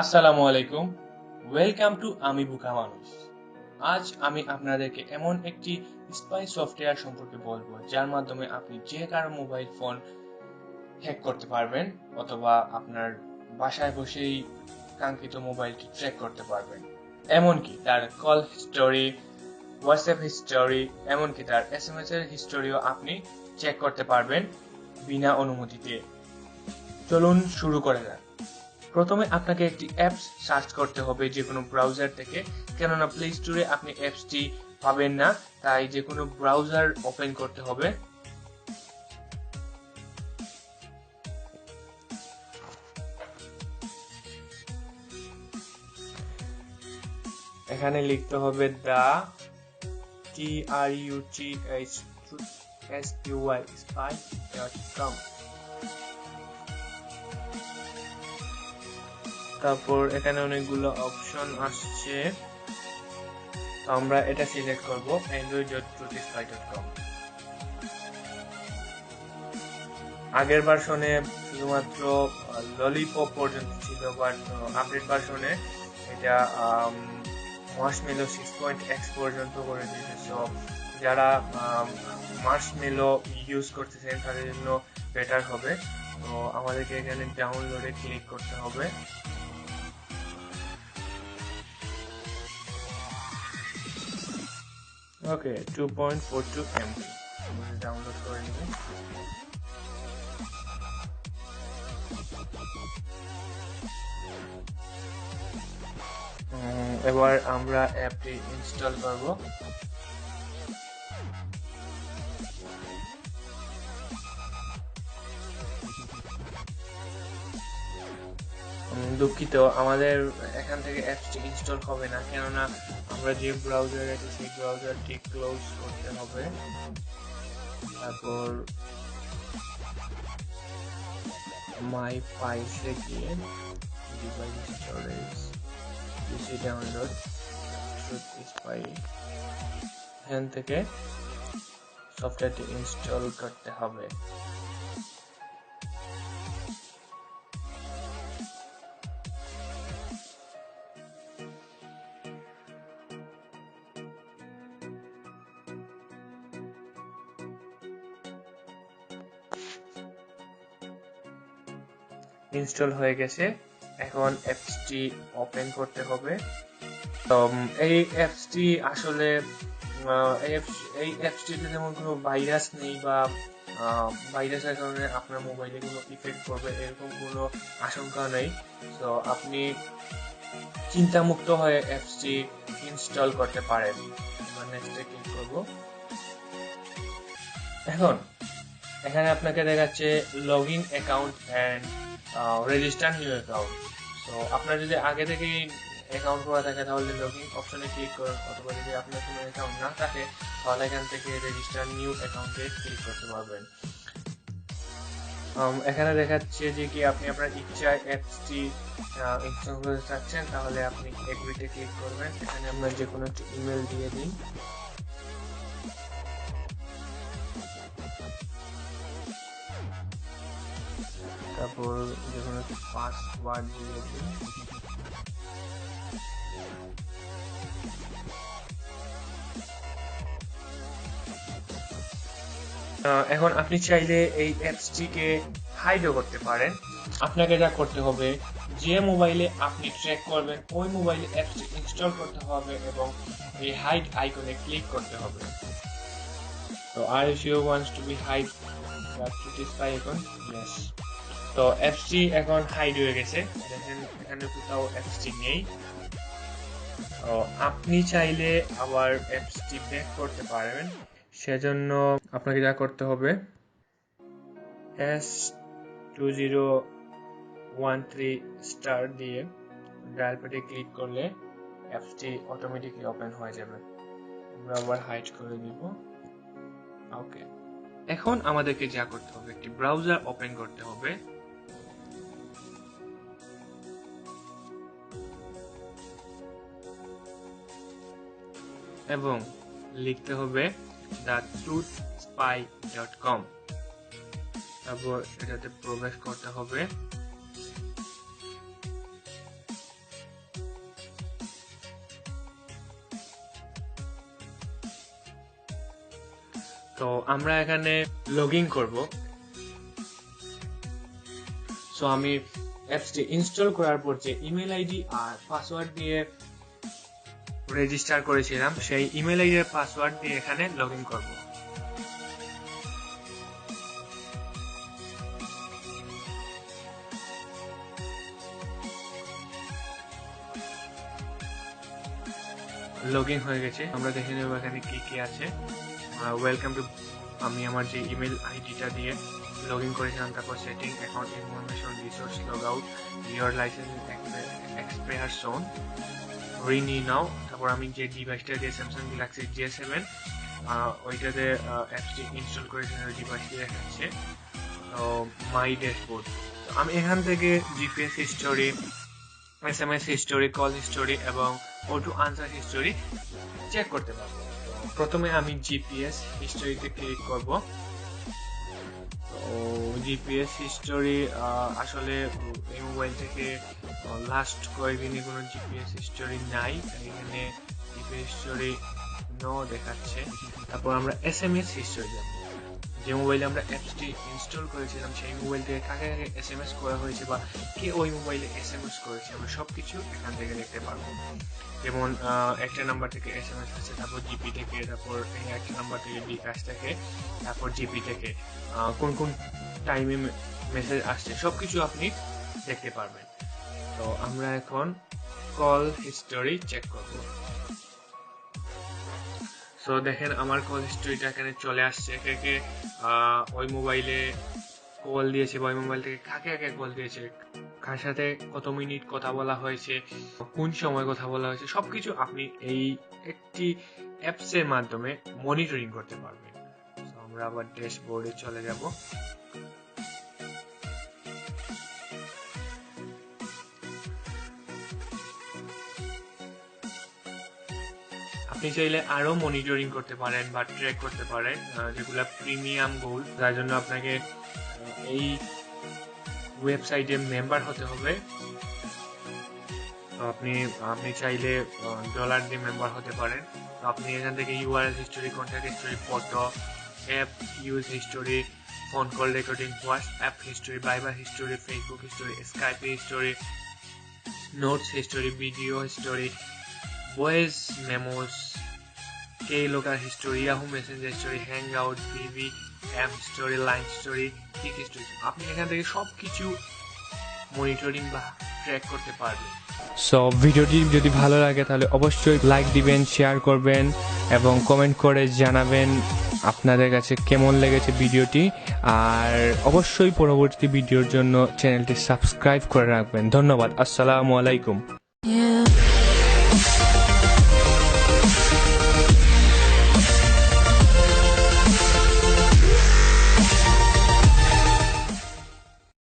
আসসালামু আলাইকুম। Welcome to আমি বুকা মানুষ আজ আমি আপনাদেরকে এমন একটি স্পাই সফটওয়্যার সম্পর্কে বলব, যার মাধ্যমে আপনি যে কারও মোবাইল ফোন হ্যাক করতে পারবেন, অথবা আপনার বাসায় বসেই কাঙ্ক্ষিত মোবাইলটি ট্র্যাক করতে পারবেন। এমনকি তার কল হিস্টোরি হোয়াটসঅ্যাপ হিস্টোরি এমনকি তার এস এম এস এর হিস্টোরিও আপনি চেক করতে পারবেন বিনা অনুমতিতে। চলুন শুরু করে যাক। প্রথমে আপনাকে একটি অ্যাপস সার্চ করতে হবে যে কোনো ব্রাউজার থেকে। কেননা প্লে স্টোরে আপনি অ্যাপসটি পাবেন না, তাই যে কোনো ব্রাউজার ওপেন করতে হবে। এখানে লিখতে হবে the T R U T H S U Y spy dot com. তারপর এখানে অনেকগুলো অপশন আসছে। আমরা এটা সিলেক্ট করব android.truthspy.com আগের ভার্সনে শুধুমাত্র ললিপপ পর্যন্ত ছিল বাট আপডেট ভার্সনে এটা মার্শমেলো সিক্স পয়েন্ট এক্স পর্যন্ত করে দিয়েছে। সো যারা মার্শমেলো ইউজ করতেছেন, তাদের জন্য বেটার হবে। তো আমাদেরকে এখানে ডাউনলোডে ক্লিক করতে হবে। Okay two point four two MB download করে নিব এবার আমরা অ্যাপটি ইনস্টল করব। দুঃখিত, আমাদের এখান থেকে অ্যাপসটি ইনস্টল হবে না, কেননা আমরা যে ব্রাউজার আছে, সেই ব্রাউজারটি ক্লোজ করতে হবে। তারপর মাই ফাইলসে গিয়ে device storage PC download spy এখান থেকে সফটওয়্যারটি ইনস্টল করতে হবে। ইনস্টল হয়ে গেছে। এখন অ্যাপসটি ওপেন করতে হবে। তো এই অ্যাপসটি আসলে এই অ্যাপসটিতে যেমন কোনো ভাইরাস নেই বা ভাইরাসের কারণে আপনার মোবাইলে কোনো ইফেক্ট করবে এরকম কোনো আশঙ্কা নেই। তো, আপনি চিন্তামুক্ত হয়ে অ্যাপসটি ইনস্টল করতে পারেন। নেক্সটে ক্লিক করব। এখন, এখানে আপনাকে দেখাচ্ছে log in account and register new account তো আপনার যদি আগে থেকে অ্যাকাউন্ট করা থাকে, তাহলে লগ ইন অপশনে ক্লিক করুন। অথবা যদি আপনার কোনো অ্যাকাউন্ট না থাকে, তাহলে এখান থেকে রেজিস্টার নিউ অ্যাকাউন্টে ক্লিক করতে পারবেন। এখানে দেখাচ্ছে যে কি আপনি আপনার ইচ্ছায় অ্যাপসটি ইনস্টল করতে চাচ্ছেন, তাহলে আপনি এগ্রিতে ক্লিক করবেন। এখানে আপনার যে কোনো ইমেল দিয়ে দিন। তারপর যে কোনো একটি পাসওয়ার্ড এখন আপনি চাইলে এই অ্যাপসটিকে হাইডও করতে পারেন। আপনাকে যা করতে হবে যে মোবাইলে আপনি ট্র্যাক করবেন, ওই মোবাইলে অ্যাপসটি ইনস্টল করতে হবে এবং এই হাইড আইকনে ক্লিক করতে হবে। তো আর wants to be hide that it spy icon yes তো অ্যাপসটি এখন হাইড হয়ে গেছে। দেখেন, এখানে কোথাও অ্যাপসটি নেই। তো আপনি চাইলে আবার অ্যাপসটি ব্যাক করতে পারবেন। সেজন্য আপনাকে যা করতে হবে S two zero one three star দিয়ে ডায়াল প্যাডে ক্লিক করলে অ্যাপসটি অটোমেটিকলি ওপেন হয়ে যাবে। আমরা আবার হাইড করে দিব। ওকে এখন আমাদেরকে যা করতে হবে, একটি ব্রাউজার ওপেন করতে হবে। এবং লিখতে হবে the truth spy dot com তারপর এটাতে প্রবেশ করতে হবে। তো আমরা এখানে লগ ইন করব। তো আমি অ্যাপসটি ইনস্টল করার পর যে ইমেল আইডি আর পাসওয়ার্ড দিয়ে রেজিস্টার করেছিলাম, সেই ইমেল আইডি পাসওয়ার্ড দিয়ে এখানে লগ ইন করব। লগ ইন হয়ে গেছে। আমরা দেখে নেব এখানে কি কি আছে। ওয়েলকাম টু আমি আমার যে ইমেল আইডিটা দিয়ে লগ ইন করেছিলাম, তারপর setting account information resource log out your licence expire soon renew now তারপর আমি যে ডিভাইসটা দিয়ে স্যামসাং গ্যালাক্সি জে সেভেন ওইটাতে অ্যাপসটি ইনস্টল করেছিলাম ওই ডিভাইসটি দেখাচ্ছে। তো মাই ড্যাশবোর্ড আমি এখান থেকে GPS history S M S history call history এবং অটো আনসার হিস্টোরি চেক করতে পারব। প্রথমে আমি জিপিএস হিস্টোরিতে ক্লিক করব। তো জিপিএস হিস্টোরি আসলে এই মোবাইল থেকে লাস্ট কয়েকদিনে কোনো জিপিএস হিস্টোরি নাই এখানে জিপিএস হিস্টোরি নো দেখাচ্ছে। তারপর আমরা এস এম এস হিস্টোরি যাব যে মোবাইলে আমরা অ্যাপসটি ইনস্টল করেছিলাম, সেই মোবাইল থেকে কাকে কাকে এস এম এস করা হয়েছে বা কে ওই মোবাইলে এস এম এস করেছে, আমরা সব কিছু এখান থেকে দেখতে পারব। যেমন একটা নাম্বার থেকে এস এম এস আছে তারপর জিপি থেকে, তারপর একটা নাম্বার থেকে বিকাশ থেকে, তারপর জিপি থেকে কোন কোন টাইমে মেসেজ আসছে সব কিছু আপনি দেখতে পারবেন। তো আমরা এখন কল হিস্টোরি চেক করব। সো দেখেন আমার কল হিস্ট্রিটা এখানে চলে আসছে। একে একে ওই মোবাইলে কল দিয়েছে বা ওই মোবাইল থেকে কাকে কাকে কল দিয়েছে, কার সাথে কত মিনিট কথা বলা হয়েছে, কোন সময় কথা বলা হয়েছে, সবকিছু আপনি এই একটি অ্যাপসের মাধ্যমে মনিটরিং করতে পারবেন। আমরা আবার ড্যাশবোর্ডে চলে যাব। আপনি চাইলে আরও মনিটরিং করতে পারেন বা ট্র্যাক করতে পারেন যেগুলো প্রিমিয়াম গোল যার জন্য আপনাকে এই ওয়েবসাইটে মেম্বার হতে হবে। তো আপনি আপনি চাইলে ডলার দিয়ে মেম্বার হতে পারেন। তো আপনি এখান থেকে URL history contact history photo app use history phone call recording WhatsApp history Viber history Facebook history Skype history notes history video history keylogger history Yahoo messenger history hangout VV app story line story Kik story আপনি এখান থেকে সব কিছু monitoring বা track করতে পারবেন so ভিডিওটি যদি ভালো লাগে, তাহলে অবশ্যই লাইক দিবেন শেয়ার করবেন, এবং কমেন্ট করে জানাবেন আপনাদের কাছে কেমন লেগেছে ভিডিওটি আর অবশ্যই পরবর্তী ভিডিওর জন্য চ্যানেলটি সাবস্ক্রাইব করে রাখবেন। ধন্যবাদ। আসসালামু আলাইকুম।